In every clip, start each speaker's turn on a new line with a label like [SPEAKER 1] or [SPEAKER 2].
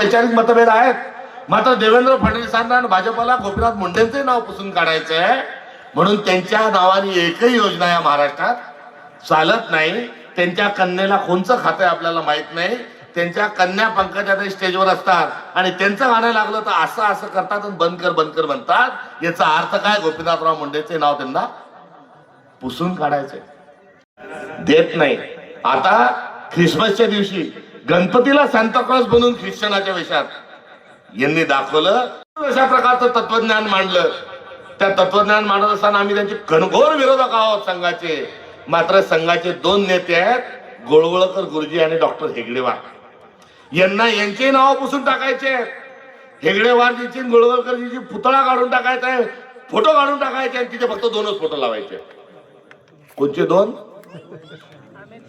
[SPEAKER 1] वैचारिक मतभेद आहेत. मात्र देवेंद्र फडणवीसांना आणि भाजपला गोपीनाथ मुंडेंचे नाव पुसून काढायचं आहे म्हणून त्यांच्या नावाने एकही योजना या महाराष्ट्रात चालत नाही. त्यांच्या कन्येला कोणचं खातं आहे आपल्याला माहीत नाही. त्यांच्या कन्या पंकजाताई स्टेजवर असतात आणि त्यांचं गाणं लागलं तर असं असं करतात आणि बंद कर बंद कर म्हणतात. याचा अर्थ काय? गोपीनाथराव मुंडेचे नाव त्यांना पुसून काढायचे देत नाही. आता ख्रिसमसच्या दिवशी गणपतीला सांताक्लॉज बनवून ख्रिश्चनाच्या वेशात. यांनी दाखवलं. अशा प्रकारचं तत्वज्ञान मांडलं. त्या तत्वज्ञान मांडत असताना आम्ही त्यांचे घनघोर विरोधक आहोत संघाचे. मात्र संघाचे दोन नेते आहेत गोळवळकर गुरुजी आणि डॉक्टर हेगडेवार. यांना यांचे नाव पुसून टाकायचे. हेगडेवारजीची गोळवळकरजीची पुतळा काढून टाकायचा. आहे फोटो काढून टाकायचे आणि तिथे फक्त दोनच फोटो लावायचे. कोणचे दोन?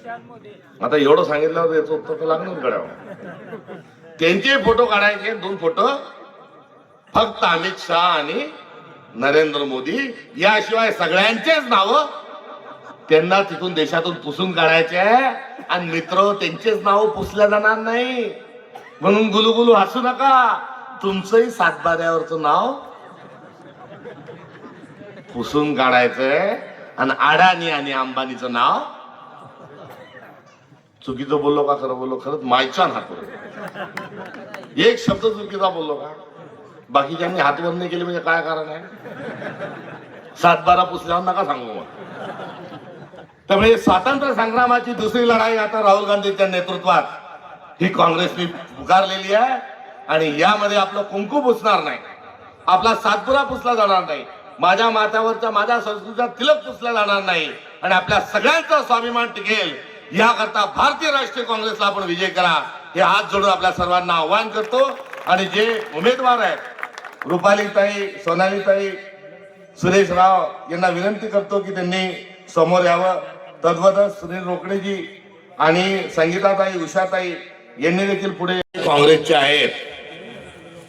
[SPEAKER 1] आता एवढं सांगितलं याचं उत्तर तर लागणार गड्यावर. त्यांचे फोटो काढायचे दोन फोटो फक्त अमित शहा आणि नरेंद्र मोदी. याशिवाय सगळ्यांचेच नाव त्यांना तिथून देशातून पुसून काढायचे आहे. आणि मित्र त्यांचेच नाव पुसल्या जाणार नाही. म्हणून गुलुगुलू हसू नका. तुमचंही सातबाऱ्यावरचं नाव पुसून काढायचंय. आणि अडाणी आणि अंबानीचं नाव चुकीचं बोललो का खरं बोललो खरंच मायचान हात एक शब्द चुकीचा बोललो का? बाकीच्यांनी हात वर नाही केले म्हणजे काय कारण आहे? सातबारा पुसल्यावर नका सांगू मग. त्यामुळे स्वातंत्र्य संग्रामाची दुसरी लढाई आता राहुल गांधीच्या नेतृत्वात. ही काँग्रेसने पुकारलेली आहे आणि यामध्ये आपलं कुंकू पुसणार नाही. आपला सातपुरा पुसला जाणार नाही. माझ्या माथ्यावरच्या माझ्या संस्कृतीचा तिलक पुसला जाणार नाही. आणि आपल्या सगळ्यांचा स्वाभिमान टिकेल. याकरता भारतीय राष्ट्रीय काँग्रेसला आपण विजय करा हे हात जोडून आपल्या सर्वांना आव्हान करतो. आणि जे उमेदवार आहेत रुपालीताई सोनालीताई सुरेश राव यांना विनंती करतो की त्यांनी समोर यावं. तद्वतच सुनील रोकडेजी आणि संगीताताई उषाताई यांनी देखील पुढे काँग्रेसचे आहेत.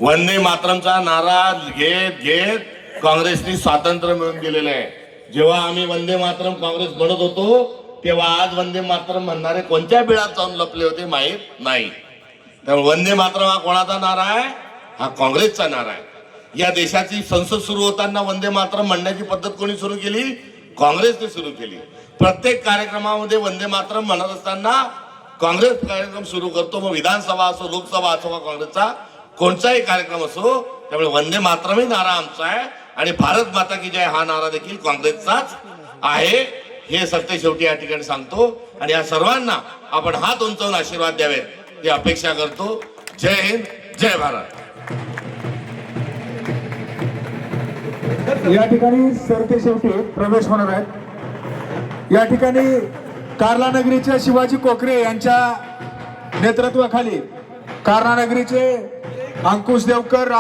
[SPEAKER 1] वंदे मातरमचा नारा घेत घेत काँग्रेसनी स्वातंत्र्य मिळवून दिलेलं आहे. जेव्हा आम्ही वंदे मातरम काँग्रेस म्हणत होतो तेव्हा आज वंदे मातरम म्हणणारे कोणत्या बिळात जाऊन लपले होते माहीत? नाही. त्यामुळे वंदे मातरम हा कोणाचा नारा आहे? हा काँग्रेसचा नारा आहे. या देशाची संसद सुरू होताना वंदे मातरम म्हणण्याची पद्धत कोणी सुरू केली? काँग्रेसने सुरू केली. प्रत्येक कार्यक्रमामध्ये वंदे मातरम म्हणत असताना काँग्रेस कार्यक्रम सुरू करतो. मग विधानसभा असो लोकसभा असो का काँग्रेसचा कोणताही कार्यक्रम असो त्यामुळे वंदे मातरमही नारा आमचा आहे. आणि भारत माता की जय हा नारा देखील काँग्रेसचाच आहे. हे सत्य शेवटी या ठिकाणी सांगतो. आणि या सर्वांना आपण हात उंचवून आशीर्वाद द्यावे ही अपेक्षा करतो. जय हिंद जय भारत.
[SPEAKER 2] या ठिकाणी सरते शेवटी प्रवेश होणार आहेत. या ठिकाणी कार्ला नगरीच्या शिवाजी कोकरे यांच्या नेतृत्वाखाली कार्ला नगरीचे अंकुश देवकर